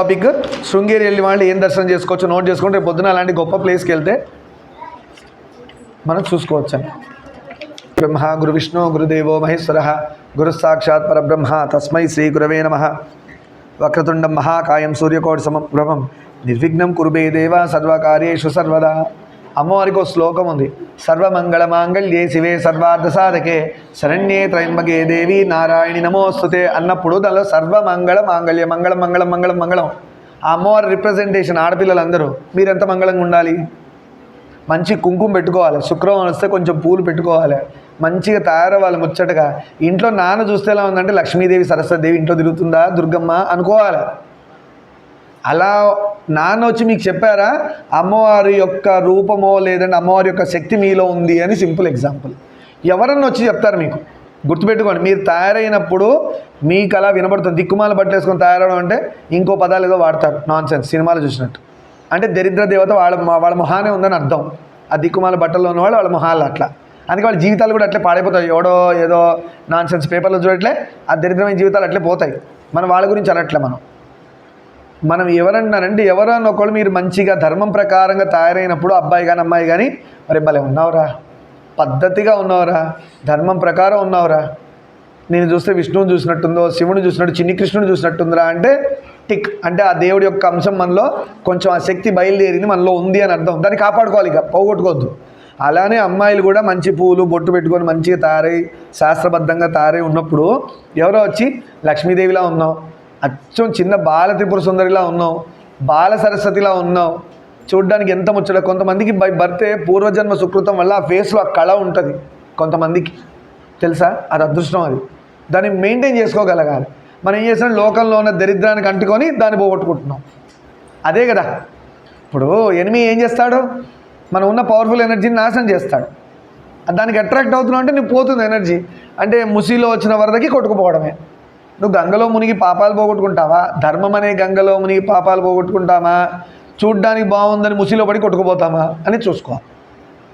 Topic Sringeri వెళ్ళి వాళ్ళు ఏం దర్శనం చేసుకోవచ్చు నోట్ చేసుకుంటే రేపు పొద్దున అలాంటి గొప్ప ప్లేస్కి వెళ్తే మనం చూసుకోవచ్చు బ్రహ్మ గురు విష్ణు గురుదేవో మహేశ్వర గురు సాక్షాత్ పరబ్రహ్మ తస్మై శ్రీ గురవే నమ. వక్రతుండం మహాకాయం సూర్యకోటి సమప్రభం నిర్విఘ్నం కురుబే దేవ సర్వకార్యేషు సర్వదా. అమ్మవారికి ఒక శ్లోకం ఉంది. సర్వమంగళ మాంగళ్యే శివే సర్వార్థ సాధకే శరణ్యే త్రయంబకే దేవి నారాయణి నమోస్తుతే అన్నప్పుడు దానిలో సర్వమంగళ మాంగళ్య మంగళం మంగళం మంగళం మంగళం. ఆ అమ్మవారి రిప్రజెంటేషన్ ఆడపిల్లలందరూ మీరెంత మంగళంగా ఉండాలి? మంచి కుంకుమ పెట్టుకోవాలి. శుక్రవారం వస్తే కొంచెం పూలు పెట్టుకోవాలి. మంచిగా తయారవ్వాలి ముచ్చటగా. ఇంట్లో నాన్న చూస్తే ఎలా ఉందంటే లక్ష్మీదేవి సరస్వతిదేవి ఇంట్లో తిరుగుతుందా దుర్గమ్మ అనుకోవాలి. అలా నాన్న వచ్చి మీకు చెప్పారా? అమ్మవారి యొక్క రూపమో లేదంటే అమ్మవారి యొక్క శక్తి మీలో ఉంది అని సింపుల్ ఎగ్జాంపుల్. ఎవరన్నా వచ్చి చెప్తారు మీకు? గుర్తుపెట్టుకోండి మీరు తయారైనప్పుడు మీకు అలా వినబడుతుంది. దిక్కుమాల బట్టలు వేసుకొని తయారవడం అంటే ఇంకో పదాలు ఏదో వాడతారు. నాన్ సెన్స్ సినిమాలు చూసినట్టు. అంటే దరిద్ర దేవత వాళ్ళ వాళ్ళ మొహానే ఉందని అర్థం. ఆ దిక్కుమాల బట్టల్లో ఉన్నవాళ్ళు వాళ్ళ మొహాలు అట్లా. అందుకే వాళ్ళ జీవితాలు కూడా అట్లే పాడైపోతాయి. ఎవడో ఏదో నాన్ సెన్స్ పేపర్లో చూడట్లే ఆ దరిద్రమైన జీవితాలు అట్లే పోతాయి. మనం వాళ్ళ గురించి అనట్లే మనం. మనం ఎవరన్నానండి ఎవరన్నా ఒకళ్ళు మీరు మంచిగా ధర్మం ప్రకారంగా తయారైనప్పుడు అబ్బాయి కానీ అమ్మాయి కానీ మరి భలే ఉన్నావురా. పద్ధతిగా ఉన్నావురా. ధర్మం ప్రకారం ఉన్నావురా. నేను చూస్తే విష్ణువుని చూసినట్టుందో శివుని చూసినట్టు చిన్ని కృష్ణుని చూసినట్టుందిరా అంటే టిక్. అంటే ఆ దేవుడి యొక్క అంశం మనలో కొంచెం ఆ శక్తి బయలుదేరింది మనలో ఉంది అని అర్థం. దాన్ని కాపాడుకోవాలి ఇక పోగొట్టుకోవద్దు. అలానే అమ్మాయిలు కూడా మంచి పూలు బొట్టు పెట్టుకొని మంచిగా తయారై శాస్త్రబద్ధంగా తయారై ఉన్నప్పుడు ఎవరో వచ్చి లక్ష్మీదేవిలా ఉన్నావు. అచ్చం చిన్న బాల త్రిపుర సుందరిలా ఉన్నావు బాల సరస్వతిలా ఉన్నావు చూడ్డానికి ఎంత ముచ్చట కొంతమందికి బై బర్తే పూర్వజన్మ సుకృతం వల్ల ఆ ఫేస్లో ఆ కళ ఉంటుంది కొంతమందికి. తెలుసా? అది అదృష్టం అది. దాన్ని మెయింటైన్ చేసుకోగలగాలి. మనం ఏం చేసినా లోకంలో ఉన్న దరిద్రానికి అంటుకొని దాన్ని పోగొట్టుకుంటున్నాం. అదే కదా. ఇప్పుడు ఎనిమి ఏం చేస్తాడు? మనం ఉన్న పవర్ఫుల్ ఎనర్జీని నాశనం చేస్తాడు. దానికి అట్రాక్ట్ అవుతున్నావు అంటే నీకు పోతుంది ఎనర్జీ అంటే ముసిలో వచ్చిన వరదకి కొట్టుకుపోవడమే. నువ్వు గంగలో మునిగి పాపాలు పోగొట్టుకుంటావా? ధర్మం అనే గంగలో మునిగి పాపాలు పోగొట్టుకుంటామా? చూడ్డానికి బాగుందని ముసిలో పడి కొట్టుకుపోతామా? అని చూసుకో.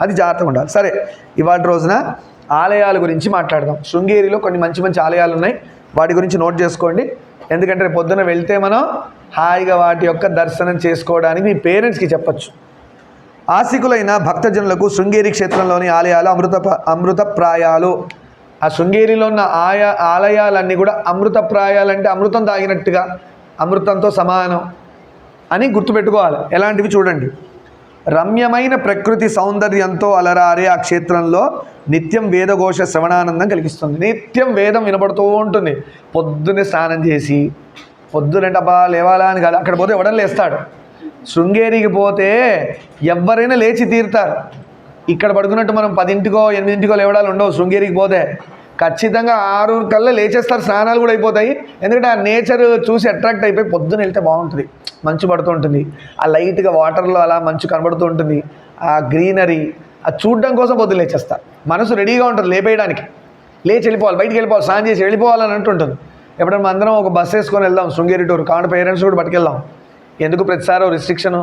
అది జాగ్రత్తగా ఉండాలి. సరే ఇవాటి రోజున ఆలయాల గురించి మాట్లాడదాం. శృంగేరిలో కొన్ని మంచి మంచి ఆలయాలు ఉన్నాయి. వాటి గురించి నోట్ చేసుకోండి. ఎందుకంటే రేపు పొద్దున వెళ్తే మనం హాయిగా వాటి యొక్క దర్శనం చేసుకోవడానికి మీ పేరెంట్స్కి చెప్పచ్చు. ఆసికులైన భక్తజనులకు శృంగేరి క్షేత్రంలోని ఆలయాలు అమృత అమృతప్రాయాలు. ఆ శృంగేరిలో ఉన్న ఆయా ఆలయాలన్నీ కూడా అమృతప్రాయాలంటే అమృతం తాగినట్టుగా అమృతంతో సమానం అని గుర్తుపెట్టుకోవాలి. ఎలాంటివి చూడండి. రమ్యమైన ప్రకృతి సౌందర్యంతో అలరారే ఆ క్షేత్రంలో నిత్యం వేదఘోష శ్రవణానందం కలిగిస్తుంది. నిత్యం వేదం వినబడుతూ ఉంటుంది. పొద్దున్నే స్నానం చేసి పొద్దునంటే అబ్బా లేవాలా అని కాదు అక్కడ పోతే ఎవడని లేస్తాడు. శృంగేరికి పోతే ఎవరైనా లేచి తీరుతారు. ఇక్కడ పడుకున్నట్టు మనం పదింటికో ఎనిమిదింటికో లేవడాలు ఉండవు శృంగేరికి పోతే. ఖచ్చితంగా ఆరు కల్లా లేచేస్తారు స్నానాలు కూడా అయిపోతాయి. ఎందుకంటే ఆ నేచర్ చూసి అట్రాక్ట్ అయిపోయి పొద్దున వెళ్తే బాగుంటుంది. మంచు పడుతూ ఉంటుంది. ఆ లైట్గా వాటర్లో అలా మంచు కనబడుతూ ఉంటుంది. ఆ గ్రీనరీ ఆ చూడడం కోసం పొద్దున లేచేస్తారు మనసు రెడీగా ఉంటుంది లేపేయడానికి. లేచి వెళ్ళిపోవాలి బయటికి వెళ్ళిపోవాలి స్నానం చేసి వెళ్ళిపోవాలని అంటుంటుంది. ఎప్పుడైనా అందరం ఒక బస్ వేసుకొని వెళ్దాం శృంగేరి టూర్ కాబట్టి పేరెంట్స్ కూడా పట్టుకెళ్దాం. ఎందుకు ప్రతిసారి రిస్ట్రిక్షన్?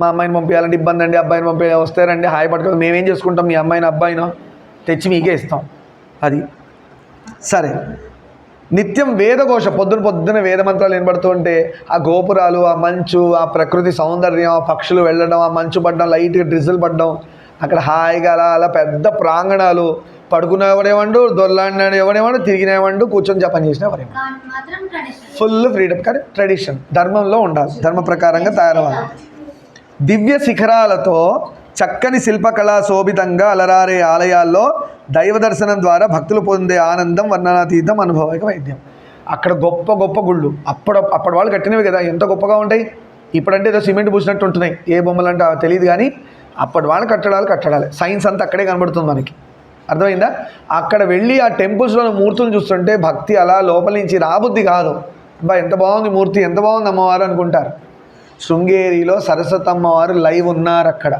మా అమ్మాయిని పంపించాలంటే ఇబ్బంది అండి అబ్బాయిని పంపి వస్తారండి హాయ్ పట్టుకొని మేమేం చేసుకుంటాం? మీ అమ్మాయిని అబ్బాయినో తెచ్చి మీకే ఇస్తాం. అది. సరే. నిత్యం వేదఘోష పొద్దున పొద్దున వేద మంత్రాలు వినబడుతూ ఉంటే ఆ గోపురాలు ఆ మంచు ఆ ప్రకృతి సౌందర్యం ఆ పక్షులు వెళ్ళడం ఆ మంచు పడడం లైట్గా డ్రిజిల్ పడడం అక్కడ హాయిగా అలా అలా పెద్ద ప్రాంగణాలు పడుకునే ఎవడేవాడు దొల్లాడినాడు ఎవడేవాడు తిరిగినేవాడు కూర్చొని జపం చేసిన ట్రెడిషన్ ఫుల్ ఫ్రీడమ్ కానీ ట్రెడిషన్ ధర్మంలో ఉండాలి. ధర్మ ప్రకారంగా తయారవ్వాలి. దివ్య శిఖరాలతో చక్కని శిల్పకళా శోభితంగా అలరారే ఆలయాల్లో దైవ దర్శనం ద్వారా భక్తులు పొందే ఆనందం వర్ణనాతీతం అనుభవిక వైద్యం. అక్కడ గొప్ప గొప్ప గుళ్ళు. అప్పుడు అప్పటి వాళ్ళు కట్టినవి కదా ఎంత గొప్పగా ఉంటాయి. ఇప్పుడంటే ఏదో సిమెంట్ పూసినట్టు ఉంటున్నాయి. ఏ బొమ్మలు అంటే తెలియదు కానీ అప్పటి వాళ్ళు కట్టడాలు కట్టడాలి. సైన్స్ అంతా అక్కడే కనబడుతుంది మనకి. అర్థమైందా? అక్కడ వెళ్ళి ఆ టెంపుల్స్లో మూర్తులు చూస్తుంటే భక్తి అలా లోపల నుంచి రాబుద్ది కాదు. బా ఎంత బాగుంది మూర్తి ఎంత బాగుంది అమ్మవారు అనుకుంటారు. శృంగేరిలో సరస్వతమ్మవారు లైవ్ ఉన్నారు అక్కడ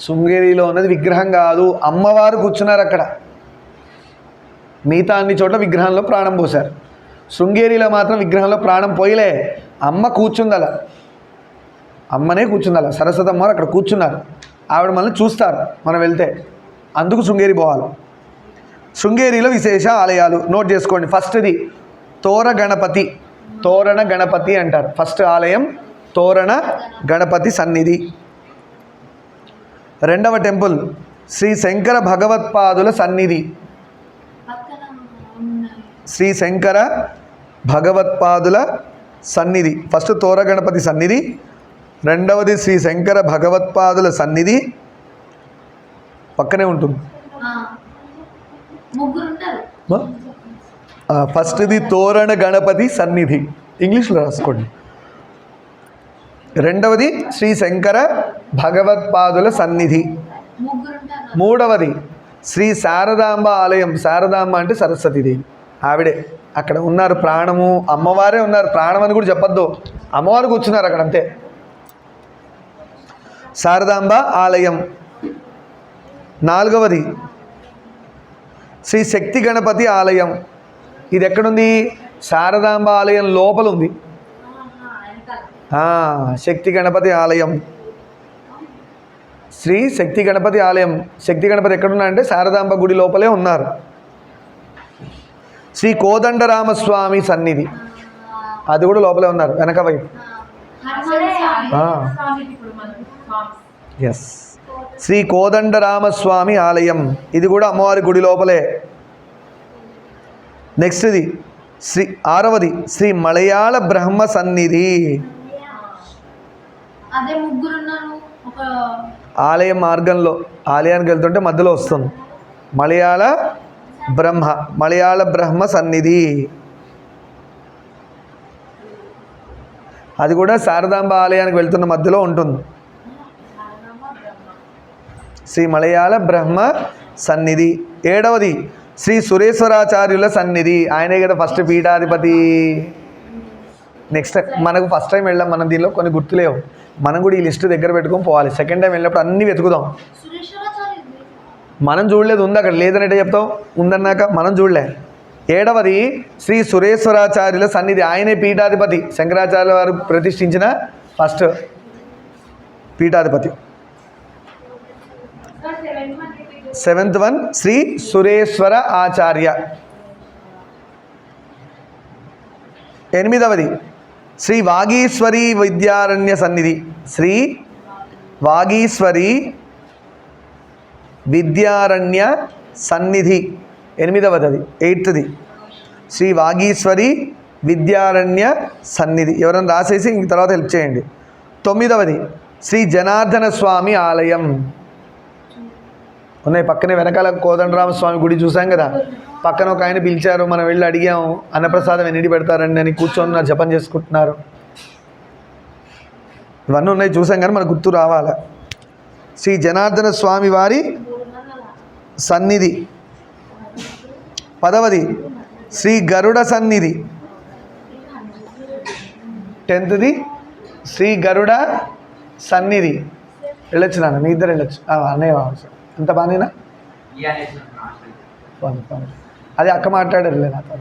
శృంగేరిలో ఉన్నది విగ్రహం కాదు అమ్మవారు కూర్చున్నారు అక్కడ. మిగతా అన్ని చోట్ల విగ్రహంలో ప్రాణం పోశారు. శృంగేరిలో మాత్రం విగ్రహంలో ప్రాణం పోయలే. అమ్మ కూర్చుందల. అమ్మనే కూర్చుందల. సరస్వతమ్మవారు అక్కడ కూర్చున్నారు. ఆవిడ మనల్ని చూస్తారు మనం వెళ్తే. అందుకు శృంగేరి పోవాలి. శృంగేరిలో విశేష ఆలయాలు నోట్ చేసుకోండి. ఫస్ట్ది తోర గణపతి తోరణ గణపతి అంటారు. ఫస్ట్ ఆలయం తోరణ గణపతి సన్నిధి. రెండవ టెంపుల్ శ్రీ శంకర భగవత్పాదుల సన్నిధి. శ్రీ శంకర భగవత్పాదుల సన్నిధి. ఫస్ట్ తోర గణపతి సన్నిధి. రెండవది శ్రీ శంకర భగవత్పాదుల సన్నిధి. పక్కనే ఉంటుంది. ఫస్ట్ది తోరణ గణపతి సన్నిధి. ఇంగ్లీష్లో రాసుకోండి. రెండవది శ్రీ శంకర భగవత్పాదుల సన్నిధి. మూడవది శ్రీ శారదాంబ ఆలయం. శారదాంబ అంటే సరస్వతీదేవి. ఆవిడే అక్కడ ఉన్నారు ప్రాణము. అమ్మవారే ఉన్నారు ప్రాణం అని కూడా చెప్పొద్దు. అమ్మవారు కూర్చున్నారు అక్కడ అంతే. శారదాంబ ఆలయం. నాలుగవది శ్రీ శక్తి గణపతి ఆలయం. ఇది ఎక్కడుంది? శారదాంబ ఆలయం లోపల ఉంది. శక్తి గణపతి ఆలయం. శ్రీ శక్తి గణపతి ఆలయం. శక్తి గణపతి ఎక్కడున్నారంటే శారదాంబ గుడి లోపలే ఉన్నారు. శ్రీ కోదండరామస్వామి సన్నిధి. అది కూడా లోపలే ఉన్నారు. వెనక వైపు ఎస్ శ్రీ కోదండరామస్వామి ఆలయం. ఇది కూడా అమ్మవారి గుడి లోపలే. నెక్స్ట్ ఇది. శ్రీ ఆరవది. శ్రీ మలయాళ బ్రహ్మ సన్నిధి. అదే ముగ్గురు ఒక ఆలయం మార్గంలో ఆలయానికి వెళ్తుంటే మధ్యలో వస్తుంది. మలయాళ బ్రహ్మ మలయాళ బ్రహ్మ సన్నిధి. అది కూడా శారదాంబ ఆలయానికి వెళ్తున్న మధ్యలో ఉంటుంది. శ్రీ మలయాళ బ్రహ్మ సన్నిధి. ఏడవది శ్రీ సురేశ్వరాచార్యుల సన్నిధి. ఆయనే కదా ఫస్ట్ పీఠాధిపతి. నెక్స్ట్ మనకు ఫస్ట్ టైం వెళ్ళాం మనం దీనిలో కొన్ని గుర్తులేవు. మనం కూడా ఈ లిస్ట్ దగ్గర పెట్టుకొని పోవాలి. సెకండ్ టైం వెళ్ళినప్పుడు అన్నీ వెతుకుదాం. మనం చూడలేదు ఉంది అక్కడ. లేదనంటే చెప్తాం ఉందన్నాక మనం చూడలే. ఏడవది శ్రీ సురేశ్వరాచార్యుల సన్నిధి. ఆయనే పీఠాధిపతి. శంకరాచార్య వారు ప్రతిష్ఠించిన ఫస్ట్ పీఠాధిపతి. Seventh one Shri Sureshwara Acharya. ఎనిమిదవది శ్రీ వాగీశ్వరి విద్యారణ్య సన్నిధి. శ్రీ వాగీశ్వరి విద్యారణ్య సన్నిధి. ఎనిమిదవది ఎయిత్ది శ్రీ వాగీశ్వరి విద్యారణ్య సన్నిధి. ఎవరైనా రాసేసి ఇంక తర్వాత హెల్ప్ చేయండి. తొమ్మిదవది శ్రీ జనార్దన స్వామి ఆలయం. ఉన్నాయి. పక్కనే వెనకాల కోదండరామ స్వామి గుడి చూసాం కదా. పక్కన ఒక ఆయన పిలిచారు మనం వెళ్ళి అడిగాము అన్నప్రసాదం ఎన్నిటి పెడతారండి అని కూర్చొని జపం చేసుకుంటున్నారు. ఇవన్నీ ఉన్నాయి చూసాం కానీ మనకు గుర్తు రావాలి. శ్రీ జనార్దన స్వామి వారి సన్నిధి. పదవది శ్రీ గరుడ సన్నిధి. టెన్త్ది శ్రీ గరుడ సన్నిధి. వెళ్ళొచ్చు నాన్న మీ ఇద్దరు వెళ్ళొచ్చు. అన్నయ్య సార్. అంత బాగానేనా. అది అక్క మాట్లాడారు లే నాతో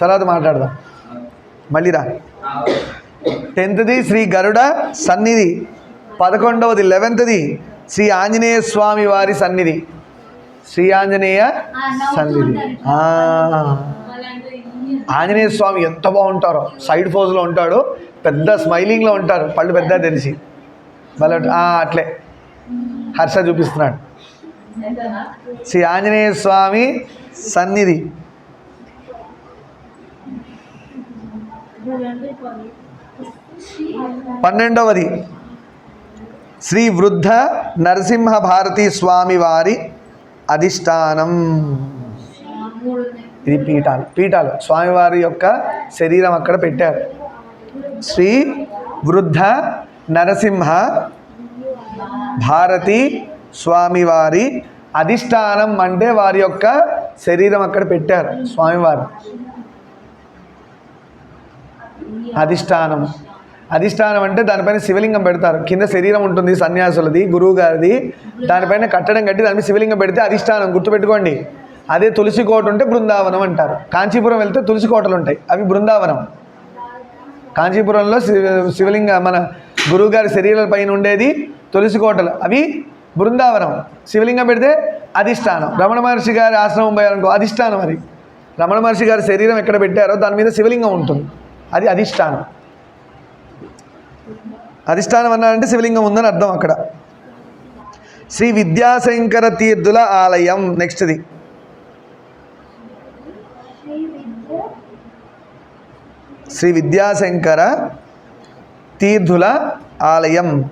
తర్వాత మాట్లాడదాం. మళ్ళీ రా. టెన్త్ది శ్రీ గరుడ సన్నిధి. పదకొండవది లెవెన్త్ది శ్రీ ఆంజనేయ స్వామి వారి సన్నిధి. శ్రీ ఆంజనేయ సన్నిధి. ఆ. ఆంజనేయ స్వామి ఎంత బాగుంటారో. సైడ్ ఫోజ్లో ఉంటాడు. పెద్ద స్మైలింగ్లో ఉంటారు. పళ్ళు పెద్ద తెలిసి. ఆ, అట్లే. హర్ష చూపిస్తున్నాడు. శ్రీ ఆంజనేయ స్వామి సన్నిధి. పన్నెండవది. శ్రీ వృద్ధ నరసింహ భారతి స్వామి వారి అధిష్టానం. ఇది పీఠాలు. పీఠాలు. స్వామివారి యొక్క శరీరం అక్కడ పెట్టారు. శ్రీ వృద్ధ నరసింహ భారతి స్వామివారి అధిష్టానం అంటే వారి యొక్క శరీరం అక్కడ పెట్టారు స్వామివారు. అధిష్టానం. అధిష్టానం అంటే దానిపైన శివలింగం పెడతారు. కింద శరీరం ఉంటుంది సన్యాసులది గురువు గారిది దానిపైన కట్టడం కట్టి దాని మీద శివలింగం పెడితే అధిష్టానం గుర్తుపెట్టుకోండి. అదే తులసి కోట ఉంటే బృందావనం అంటారు. కాంచీపురం వెళ్తే తులసి కోటలు ఉంటాయి. అవి బృందావనం. కాంచీపురంలో శివ- శివలింగ మన గురువుగారి శరీరాల పైన ఉండేది తులసి కోటలు. అవి బృందావనం. శివలింగం పెడితే అధిష్టానం. రమణ మహర్షి గారి ఆశ్రమం పోయారనుకో అధిష్టానం అది. రమణ మహర్షి గారి శరీరం ఎక్కడ పెట్టారో దాని మీద శివలింగం ఉంటుంది. అది అధిష్టానం. అధిష్టానం అన్నారంటే శివలింగం ఉందని అర్థం అక్కడ. శ్రీ విద్యాశంకర తీర్థుల ఆలయం నెక్స్ట్ది. శ్రీ శ్రీ విద్యాశంకర తీర్థుల ఆలయం.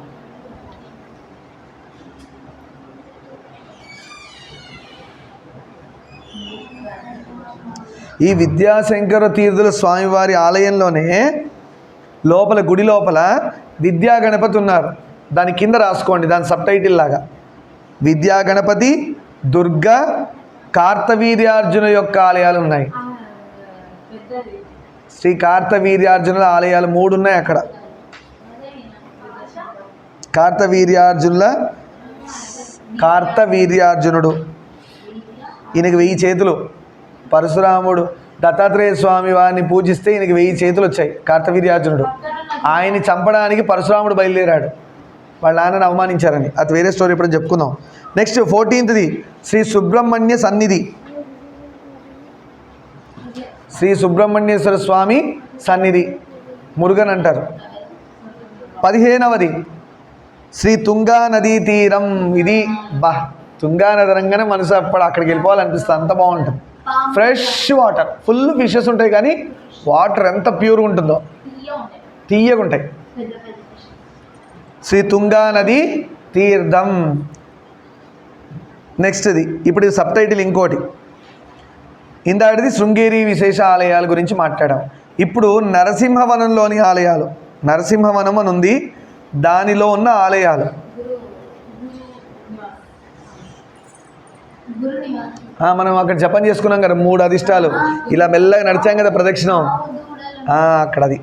ఈ విద్యాశంకర తీర్థుల స్వామివారి ఆలయంలోనే లోపల గుడి లోపల విద్యా గణపతి ఉన్నారు. దాని కింద రాసుకోండి దాని సబ్ టైటిల్ లాగా. విద్యా గణపతి దుర్గా కార్తవీర్యార్జున యొక్క ఆలయాలు ఉన్నాయి. శ్రీ కార్తవీర్యార్జునుల ఆలయాలు మూడు ఉన్నాయి అక్కడ. కార్తవీర్యార్జునుల కార్తవీర్యార్జునుడు. ఈయనకి వెయ్యి చేతులు. పరశురాముడు దత్తాత్రేయ స్వామి వారిని పూజిస్తే ఈయనకి వెయ్యి చేతులు వచ్చాయి కార్తవీర్యార్జునుడు. ఆయన్ని చంపడానికి పరశురాముడు బయలుదేరాడు. వాళ్ళ ఆయనను అవమానించారని. అది వేరే స్టోరీ ఇప్పుడు చెప్పుకుందాం. నెక్స్ట్ ఫోర్టీన్త్ది శ్రీ సుబ్రహ్మణ్య సన్నిధి. శ్రీ సుబ్రహ్మణ్యేశ్వర స్వామి సన్నిధి మురుగన్ అంటారు. పదిహేనవది శ్రీ తుంగా నదీ తీరం ఇది. బా తుంగా నది రంగానే మనసు అప్పుడు అక్కడికి వెళ్ళిపోవాలనిపిస్తుంది. అంత బాగుంటుంది. ఫ్రెష్ వాటర్ ఫుల్ ఫిషెస్ ఉంటాయి కానీ వాటర్ ఎంత ప్యూర్గా ఉంటుందో. తీయగా ఉంటాయి శ్రీ తుంగా నది తీర్థం. నెక్స్ట్ది ఇప్పుడు సబ్ టైటిల్ ఇంకోటి. ఇందాటిది శృంగేరి విశేష ఆలయాల గురించి మాట్లాడాం. ఇప్పుడు నరసింహవనంలోని ఆలయాలు. నరసింహవనం అని ఉంది. దానిలో ఉన్న ఆలయాలు గురు నివాసం ఆ, మనం అక్కడ జపం చేసుకున్నాం కదా మూడు అధిష్టాలు. ఇలా మెల్లగా నడిచాం కదా ప్రదక్షిణం. అక్కడ అది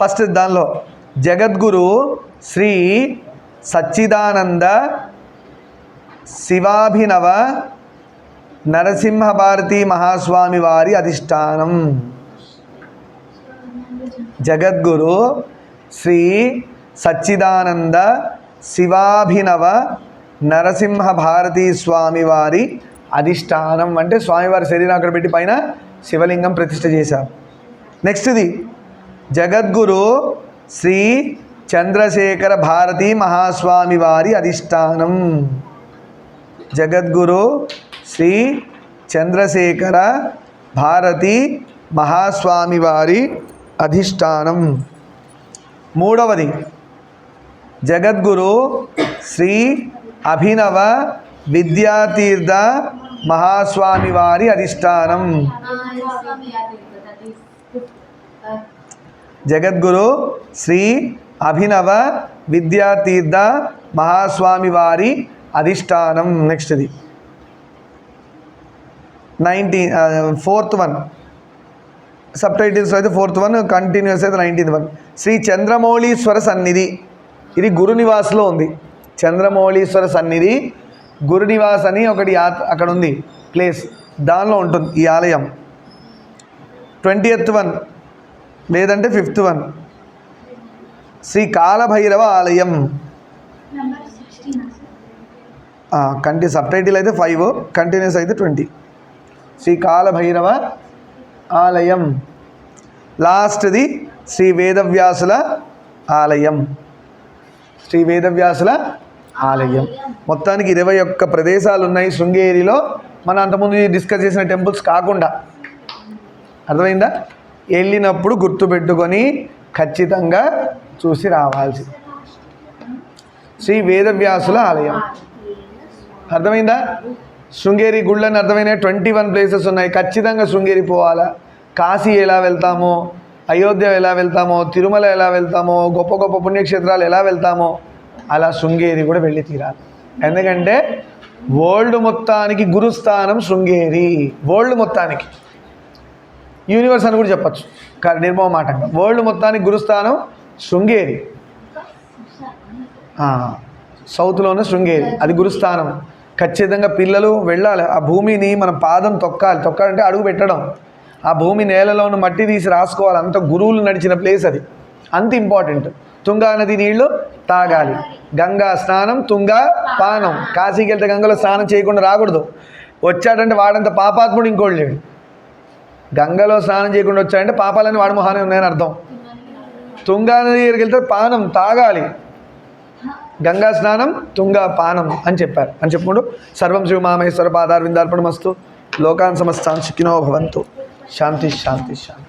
ఫస్ట్ దానిలో జగద్గురు శ్రీ సచ్చిదానంద శివాభినవ నరసింహ భారతి మహాస్వామి వారి అధిష్టానం. జగద్గురు శ్రీ సచ్చిదానంద శివాభినవ నరసింహ భారతీ స్వామి వారి అధిష్టానం అంటే స్వామివారి శరీరం అక్కడ పెట్టి పైన శివలింగం ప్రతిష్ఠ చేశారు నెక్స్ట్ది జగద్గురు శ్రీ చంద్రశేఖర భారతీ మహాస్వామి వారి అధిష్టానం. జగద్గురు శ్రీ చంద్రశేఖర భారతి మహాస్వామి వారి అధిష్టానం. మూడవది జగద్గురు శ్రీ అభినవ విద్యాతీర్థ మహాస్వామి వారి అధిష్టానం. జగద్గురు శ్రీ అభినవ విద్యాతీర్థ మహాస్వామి వారి అధిష్టానం. నెక్స్ట్ది. Nineteen fourth one. Sub titles అయితే ఫోర్త్ వన్ కంటిన్యూస్ అయితే నైన్టీన్త్ వన్. శ్రీ చంద్రమౌళీశ్వర సన్నిధి. ఇది గురునివాస్లో ఉంది. చంద్రమౌళీశ్వర సన్నిధి గురునివాస్ అని ఒకటి యాత్ అక్కడ ఉంది ప్లేస్. దానిలో ఉంటుంది ఈ ఆలయం. Twenty eighth one. లేదంటే ఫిఫ్త్ వన్. శ్రీ కాలభైరవ ఆలయం. కంటి సబ్ టైటిల్ అయితే ఫైవ్ కంటిన్యూస్ అయితే ట్వంటీ. శ్రీ కాలభైరవ ఆలయం. లాస్ట్ది శ్రీ వేదవ్యాసుల ఆలయం. శ్రీ వేదవ్యాసుల ఆలయం. మొత్తానికి ఇరవై ఒక్క ప్రదేశాలు ఉన్నాయి శృంగేరిలో. మనం అంతకుముందు డిస్కస్ చేసిన టెంపుల్స్ కాకుండా. అర్థమైందా? వెళ్ళినప్పుడు గుర్తుపెట్టుకొని ఖచ్చితంగా చూసి రావాల్సి. శ్రీ వేదవ్యాసుల ఆలయం. అర్థమైందా? శృంగేరి గుళ్ళని అర్థమైన ట్వంటీ వన్ ప్లేసెస్ ఉన్నాయి. ఖచ్చితంగా శృంగేరి పోవాలా? కాశీ ఎలా వెళ్తామో అయోధ్య ఎలా వెళ్తామో తిరుమల ఎలా వెళ్తామో గొప్ప గొప్ప పుణ్యక్షేత్రాలు ఎలా వెళ్తామో అలా శృంగేరి కూడా వెళ్ళి తీరాలి. ఎందుకంటే వరల్డ్ మొత్తానికి గురుస్థానం శృంగేరి. వరల్డ్ మొత్తానికి. యూనివర్స్ అని కూడా చెప్పచ్చు. నిర్మమ మాట వరల్డ్ మొత్తానికి గురుస్థానం శృంగేరి. సౌత్లోనే శృంగేరి. అది గురుస్థానం. ఖచ్చితంగా పిల్లలు వెళ్ళాలి. ఆ భూమిని మనం పాదం తొక్కాలి. తొక్కాలంటే అడుగు పెట్టడం. ఆ భూమి నేలలో మట్టి తీసి రాసుకోవాలి. అంత గురువులు నడిచిన ప్లేస్ అది. అంత ఇంపార్టెంట్. తుంగా నది నీళ్ళు తాగాలి. గంగా స్నానం తుంగా పానం. కాశీకి వెళ్తే గంగలో స్నానం చేయకుండా రాకూడదు. వచ్చాడంటే వాడంత పాపాత్ముడు ఇంకోటి లేడు. గంగలో స్నానం చేయకుండా వచ్చాడంటే పాపాలని వాడి మొహానే ఉన్నాయని అర్థం. తుంగా నది దగ్గరికి వెళ్తే పానం తాగాలి. గంగా స్నానం తుంగా పానం అని చెప్పారు. అని చెప్పుకుంటూ సర్వం శివమామేశ్వర పాదార్ విందార్పణమస్తు లోకాన్ సమస్తాన్ సుఖినో భవంతు. శాంతి శాంతి శాంతి.